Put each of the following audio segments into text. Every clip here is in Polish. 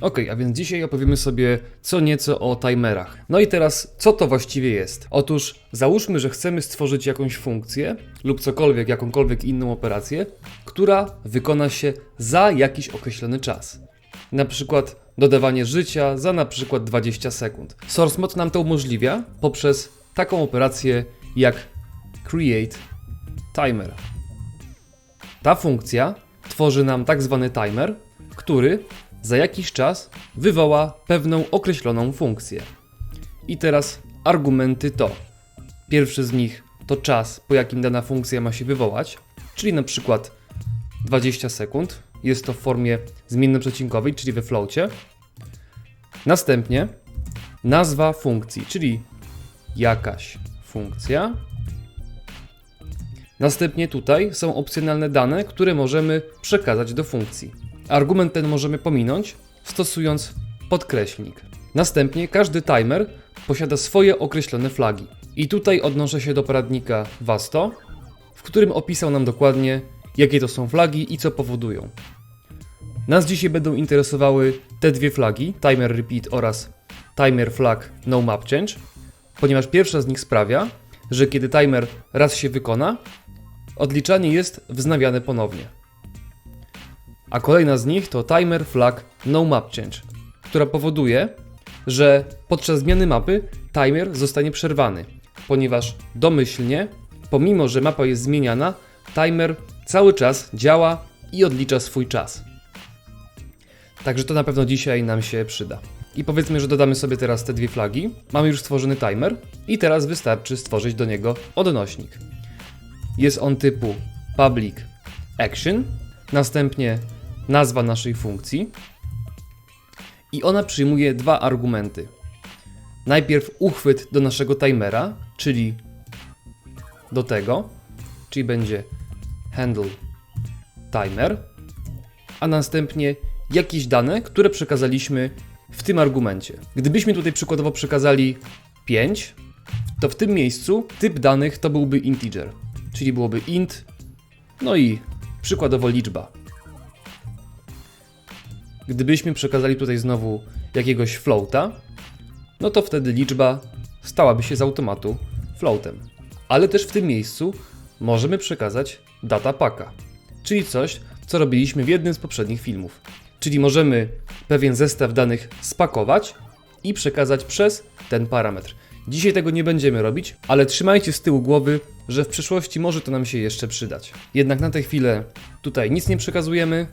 Ok, a więc dzisiaj opowiemy sobie co nieco o timerach. No i teraz, co to właściwie jest? Otóż załóżmy, że chcemy stworzyć jakąś funkcję lub cokolwiek, jakąkolwiek inną operację, która wykona się za jakiś określony czas. Na przykład dodawanie życia za na przykład 20 sekund. SourceMod nam to umożliwia poprzez taką operację jak create timer. Ta funkcja tworzy nam tak zwany timer, który za jakiś czas wywoła pewną określoną funkcję. I teraz argumenty to: pierwszy z nich to czas, po jakim dana funkcja ma się wywołać, czyli na przykład 20 sekund. Jest to w formie zmiennoprzecinkowej, czyli we floacie. Następnie nazwa funkcji, czyli jakaś funkcja. Następnie tutaj są opcjonalne dane, które możemy przekazać do funkcji. Argument ten możemy pominąć, stosując podkreślnik. Następnie każdy timer posiada swoje określone flagi. I tutaj odnoszę się do poradnika Vasto, w którym opisał nam dokładnie, jakie to są flagi i co powodują. Nas dzisiaj będą interesowały te dwie flagi, timer repeat oraz timer flag no map change, ponieważ pierwsza z nich sprawia, że kiedy timer raz się wykona, odliczanie jest wznawiane ponownie. A kolejna z nich to timer flag no map change, która powoduje, że podczas zmiany mapy timer zostanie przerwany, ponieważ domyślnie, pomimo że mapa jest zmieniana, timer cały czas działa i odlicza swój czas. Także to na pewno dzisiaj nam się przyda. I powiedzmy, że dodamy sobie teraz te dwie flagi. Mamy już stworzony timer i teraz wystarczy stworzyć do niego odnośnik. Jest on typu public action, następnie nazwa naszej funkcji i ona przyjmuje dwa argumenty. Najpierw uchwyt do naszego timera, czyli do tego, czyli będzie handle timer, a następnie jakieś dane, które przekazaliśmy w tym argumencie. Gdybyśmy tutaj przykładowo przekazali 5, to w tym miejscu typ danych to byłby integer, czyli byłoby int, no i przykładowo liczba. Gdybyśmy przekazali tutaj znowu jakiegoś floata, no to wtedy liczba stałaby się z automatu floatem. Ale też w tym miejscu możemy przekazać data packa, czyli coś, co robiliśmy w jednym z poprzednich filmów. Czyli możemy pewien zestaw danych spakować i przekazać przez ten parametr. Dzisiaj tego nie będziemy robić, ale trzymajcie z tyłu głowy, że w przyszłości może to nam się jeszcze przydać. Jednak na tę chwilę tutaj nic nie przekazujemy,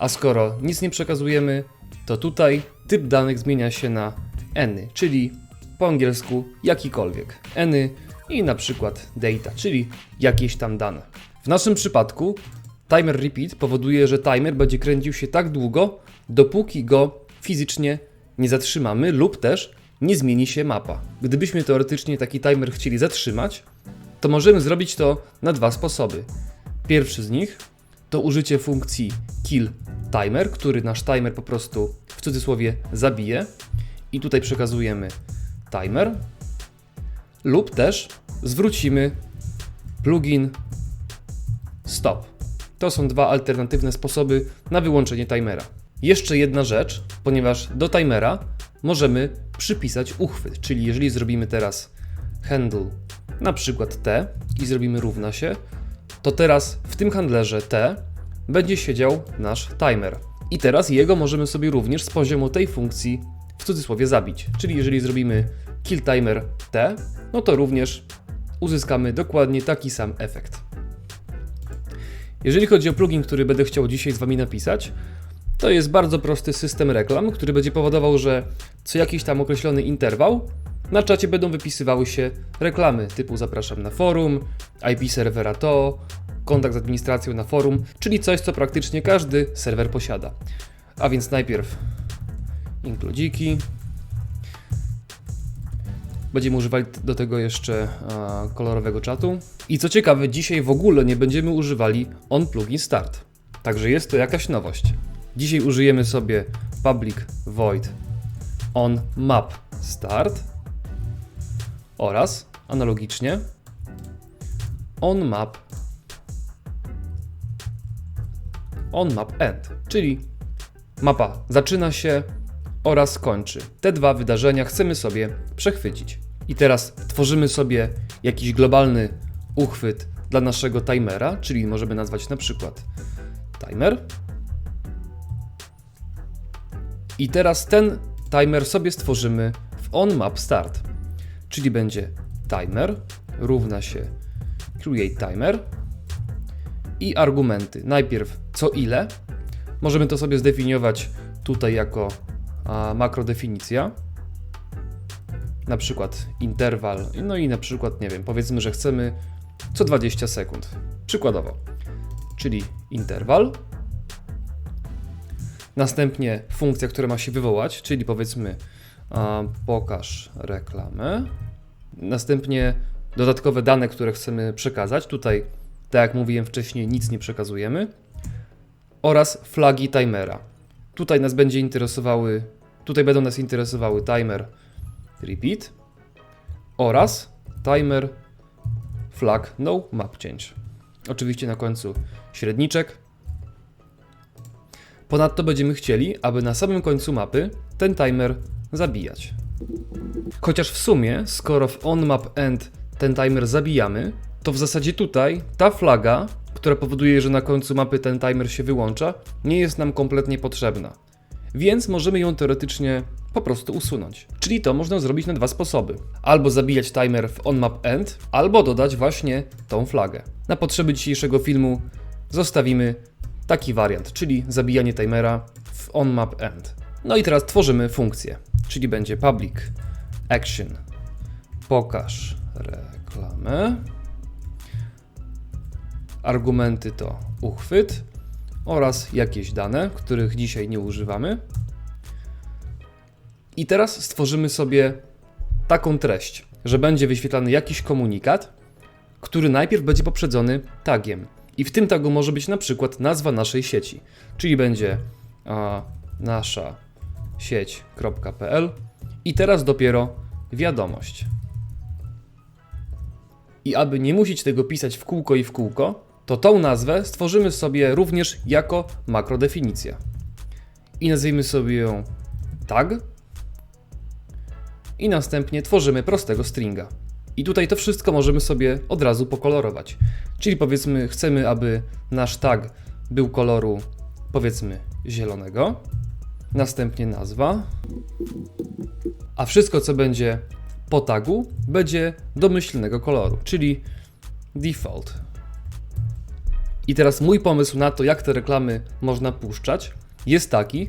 a skoro nic nie przekazujemy, to tutaj typ danych zmienia się na any, czyli po angielsku jakikolwiek. Any i na przykład data, czyli jakieś tam dane. W naszym przypadku timer repeat powoduje, że timer będzie kręcił się tak długo, dopóki go fizycznie nie zatrzymamy lub też nie zmieni się mapa. Gdybyśmy teoretycznie taki timer chcieli zatrzymać, to możemy zrobić to na dwa sposoby. Pierwszy z nich to użycie funkcji kill timer, który nasz timer po prostu w cudzysłowie zabije i tutaj przekazujemy timer lub też zwrócimy plugin stop. To są dwa alternatywne sposoby na wyłączenie timera. Jeszcze jedna rzecz, ponieważ do timera możemy przypisać uchwyt, czyli jeżeli zrobimy teraz handle na przykład t i zrobimy równa się, to teraz w tym handlerze t będzie siedział nasz timer. I teraz jego możemy sobie również z poziomu tej funkcji w cudzysłowie zabić. Czyli jeżeli zrobimy kill timer t, no to również uzyskamy dokładnie taki sam efekt. Jeżeli chodzi o plugin, który będę chciał dzisiaj z Wami napisać, to jest bardzo prosty system reklam, który będzie powodował, że co jakiś tam określony interwał na czacie będą wypisywały się reklamy typu zapraszam na forum, IP serwera to, kontakt z administracją na forum, czyli coś, co praktycznie każdy serwer posiada. A więc najpierw inkludziki. Będziemy używali do tego jeszcze kolorowego czatu. I co ciekawe, dzisiaj w ogóle nie będziemy używali on plugin start. Także jest to jakaś nowość. Dzisiaj użyjemy sobie public void on map start oraz analogicznie on map on map end, czyli mapa zaczyna się oraz kończy. Te dwa wydarzenia chcemy sobie przechwycić. I teraz tworzymy sobie jakiś globalny uchwyt dla naszego timera, czyli możemy nazwać na przykład timer. I teraz ten timer sobie stworzymy w onMapStart, czyli będzie timer równa się create timer i argumenty. Najpierw co ile. Możemy to sobie zdefiniować tutaj jako a, makrodefinicja. Na przykład interwal, no i na przykład, nie wiem, powiedzmy, że chcemy co 20 sekund. Przykładowo. Czyli interwal. Następnie funkcja, która ma się wywołać, czyli powiedzmy pokaż reklamę. Następnie dodatkowe dane, które chcemy przekazać. Tutaj, tak jak mówiłem wcześniej, nic nie przekazujemy. Oraz flagi timera. Tutaj nas będzie interesowały, tutaj będą nas interesowały timer repeat oraz timer flag no map change. Oczywiście na końcu średniczek. Ponadto będziemy chcieli, aby na samym końcu mapy ten timer zabijać. Chociaż w sumie, skoro w onMapEnd ten timer zabijamy, to w zasadzie tutaj ta flaga, która powoduje, że na końcu mapy ten timer się wyłącza, nie jest nam kompletnie potrzebna. Więc możemy ją teoretycznie po prostu usunąć. Czyli to można zrobić na dwa sposoby. Albo zabijać timer w onMapEnd, albo dodać właśnie tą flagę. Na potrzeby dzisiejszego filmu zostawimy taki wariant, czyli zabijanie timera w onMapEnd. No i teraz tworzymy funkcję, czyli będzie public action pokaż reklamę. Argumenty to uchwyt oraz jakieś dane, których dzisiaj nie używamy. I teraz stworzymy sobie taką treść, że będzie wyświetlany jakiś komunikat, który najpierw będzie poprzedzony tagiem. I w tym tagu może być na przykład nazwa naszej sieci, czyli będzie a, nasza sieć.pl i teraz dopiero wiadomość. I aby nie musieć tego pisać w kółko i w kółko, to tą nazwę stworzymy sobie również jako makrodefinicja. I nazwijmy sobie ją tag. I następnie tworzymy prostego stringa. I tutaj to wszystko możemy sobie od razu pokolorować. Czyli powiedzmy, chcemy, aby nasz tag był koloru powiedzmy zielonego. Następnie nazwa. A wszystko, co będzie po tagu, będzie domyślnego koloru, czyli default. I teraz mój pomysł na to, jak te reklamy można puszczać, jest taki,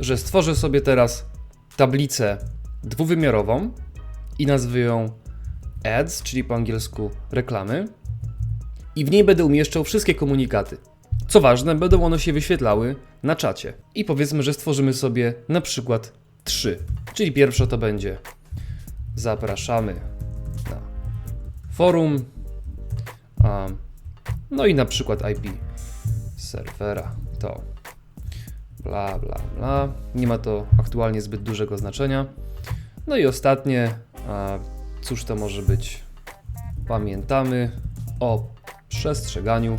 że stworzę sobie teraz tablicę dwuwymiarową i nazwę ją ads, czyli po angielsku reklamy. I w niej będę umieszczał wszystkie komunikaty. Co ważne, będą one się wyświetlały na czacie. I powiedzmy, że stworzymy sobie na przykład trzy. Czyli pierwsze to będzie zapraszamy na forum. Um, no i na przykład IP serwera to bla bla bla. Nie ma to aktualnie zbyt dużego znaczenia. No i ostatnie, a cóż to może być? Pamiętamy o przestrzeganiu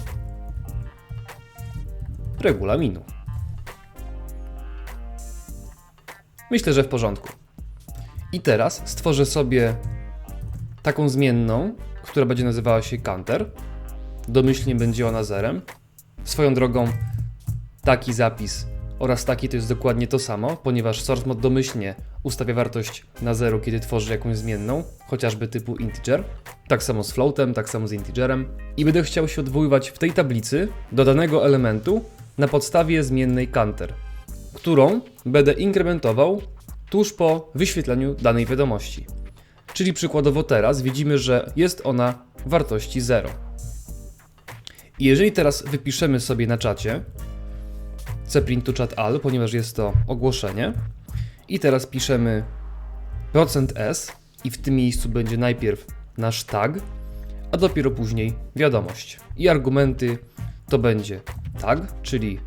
regulaminu. Myślę, że w porządku. I teraz stworzę sobie taką zmienną, która będzie nazywała się counter. Domyślnie będzie ona zerem. Swoją drogą taki zapis oraz taki to jest dokładnie to samo, ponieważ source mod domyślnie ustawia wartość na 0, kiedy tworzy jakąś zmienną, chociażby typu integer. Tak samo z floatem, tak samo z integerem. I będę chciał się odwoływać w tej tablicy do danego elementu na podstawie zmiennej counter, którą będę inkrementował tuż po wyświetleniu danej wiadomości. Czyli przykładowo teraz widzimy, że jest ona wartości 0. I jeżeli teraz wypiszemy sobie na czacie cprint to chat all, ponieważ jest to ogłoszenie, i teraz piszemy %s i w tym miejscu będzie najpierw nasz tag, a dopiero później wiadomość. I argumenty to będzie tag, czyli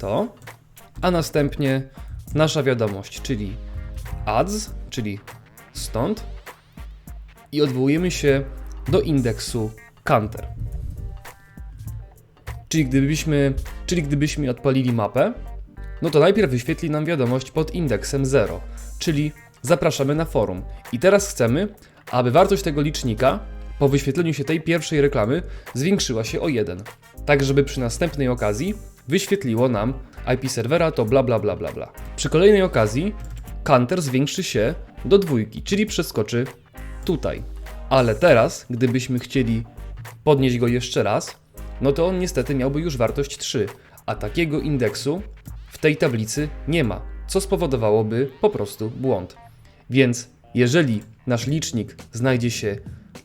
to, a następnie nasza wiadomość, czyli ads, czyli stąd i odwołujemy się do indeksu counter. Czyli gdybyśmy, czyli gdybyśmy odpalili mapę, no to najpierw wyświetli nam wiadomość pod indeksem 0, czyli zapraszamy na forum. I teraz chcemy, aby wartość tego licznika po wyświetleniu się tej pierwszej reklamy zwiększyła się o 1. Tak, żeby przy następnej okazji wyświetliło nam IP serwera to bla bla bla bla bla. Przy kolejnej okazji counter zwiększy się do dwójki, czyli przeskoczy tutaj. Ale teraz, gdybyśmy chcieli podnieść go jeszcze raz, no to on niestety miałby już wartość 3, a takiego indeksu w tej tablicy nie ma, co spowodowałoby po prostu błąd. Więc jeżeli nasz licznik znajdzie się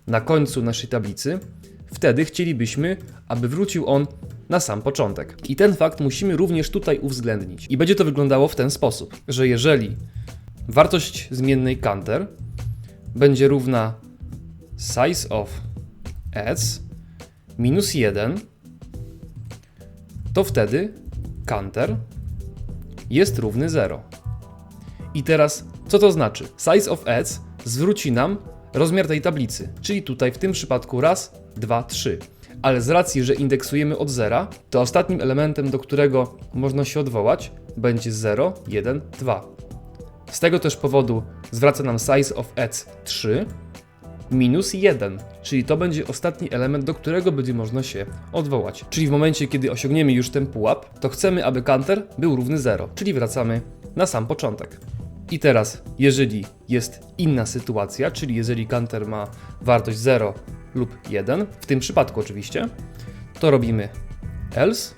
na końcu naszej tablicy, wtedy chcielibyśmy, aby wrócił on na sam początek. I ten fakt musimy również tutaj uwzględnić. I będzie to wyglądało w ten sposób, że jeżeli wartość zmiennej counter będzie równa size of ads minus 1, to wtedy counter jest równy 0. I teraz, co to znaczy? Size of ads zwróci nam rozmiar tej tablicy, czyli tutaj w tym przypadku raz, dwa, trzy. Ale z racji, że indeksujemy od zera, to ostatnim elementem, do którego można się odwołać, będzie 0, 1, 2. Z tego też powodu zwraca nam size of ads 3 minus 1, czyli to będzie ostatni element, do którego będzie można się odwołać. Czyli w momencie, kiedy osiągniemy już ten pułap, to chcemy, aby counter był równy 0, czyli wracamy na sam początek. I teraz, jeżeli jest inna sytuacja, czyli jeżeli counter ma wartość 0 lub 1, w tym przypadku oczywiście, to robimy else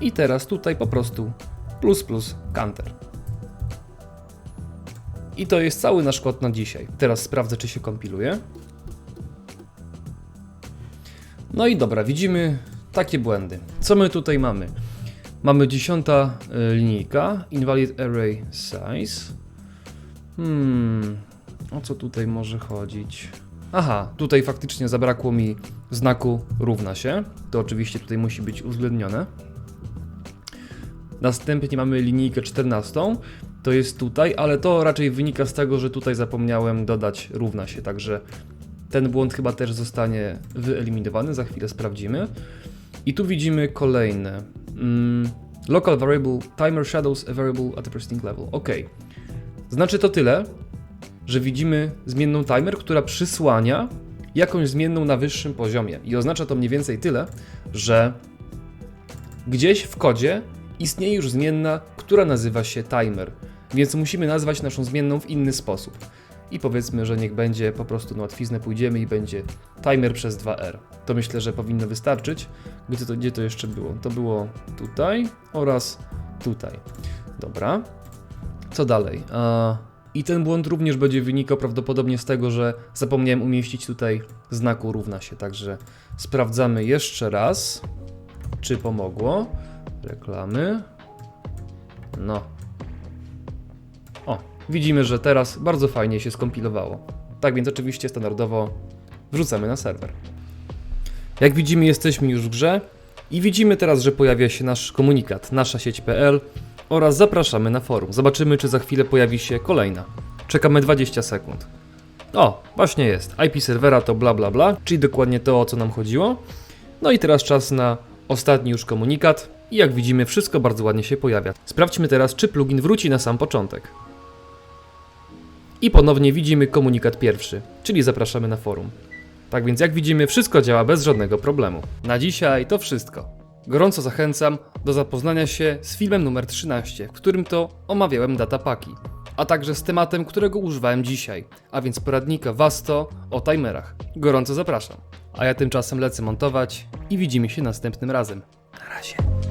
i teraz tutaj po prostu plus plus counter. I to jest cały nasz kod na dzisiaj. Teraz sprawdzę, czy się kompiluje. No i dobra, widzimy takie błędy. Co my tutaj mamy? Mamy dziesiąta y, linijka, invalid array size. Hmm, o co tutaj może chodzić? Aha, tutaj faktycznie zabrakło mi znaku równa się. To oczywiście tutaj musi być uwzględnione. Następnie mamy linijkę 14. To jest tutaj, ale to raczej wynika z tego, że tutaj zapomniałem dodać równa się, także ten błąd chyba też zostanie wyeliminowany, za chwilę sprawdzimy. I tu widzimy kolejne. Mm, local variable timer shadows a variable at the preceding level. Ok. Znaczy to tyle, że widzimy zmienną timer, która przysłania jakąś zmienną na wyższym poziomie. I oznacza to mniej więcej tyle, że gdzieś w kodzie istnieje już zmienna, która nazywa się timer. Więc musimy nazwać naszą zmienną w inny sposób. I powiedzmy, że niech będzie po prostu na łatwiznę pójdziemy i będzie timer przez 2R. To myślę, że powinno wystarczyć. Gdzie to, gdzie to jeszcze było? To było tutaj oraz tutaj. Dobra. Co dalej? I ten błąd również będzie wynikał prawdopodobnie z tego, że zapomniałem umieścić tutaj znaku równa się. Także sprawdzamy jeszcze raz, czy pomogło. Reklamy. No. O, widzimy, że teraz bardzo fajnie się skompilowało. Tak więc oczywiście standardowo wrzucamy na serwer. Jak widzimy, jesteśmy już w grze i widzimy teraz, że pojawia się nasz komunikat, nasza sieć.pl oraz zapraszamy na forum. Zobaczymy, czy za chwilę pojawi się kolejna. Czekamy 20 sekund. O, właśnie jest. IP serwera to bla bla bla, czyli dokładnie to, o co nam chodziło. No i teraz czas na ostatni już komunikat. I jak widzimy, wszystko bardzo ładnie się pojawia. Sprawdźmy teraz, czy plugin wróci na sam początek. I ponownie widzimy komunikat pierwszy, czyli zapraszamy na forum. Tak więc jak widzimy, wszystko działa bez żadnego problemu. Na dzisiaj to wszystko. Gorąco zachęcam do zapoznania się z filmem numer 13, w którym to omawiałem datapaki, a także z tematem, którego używałem dzisiaj, a więc poradnika Vasto o timerach. Gorąco zapraszam. A ja tymczasem lecę montować i widzimy się następnym razem. Na razie.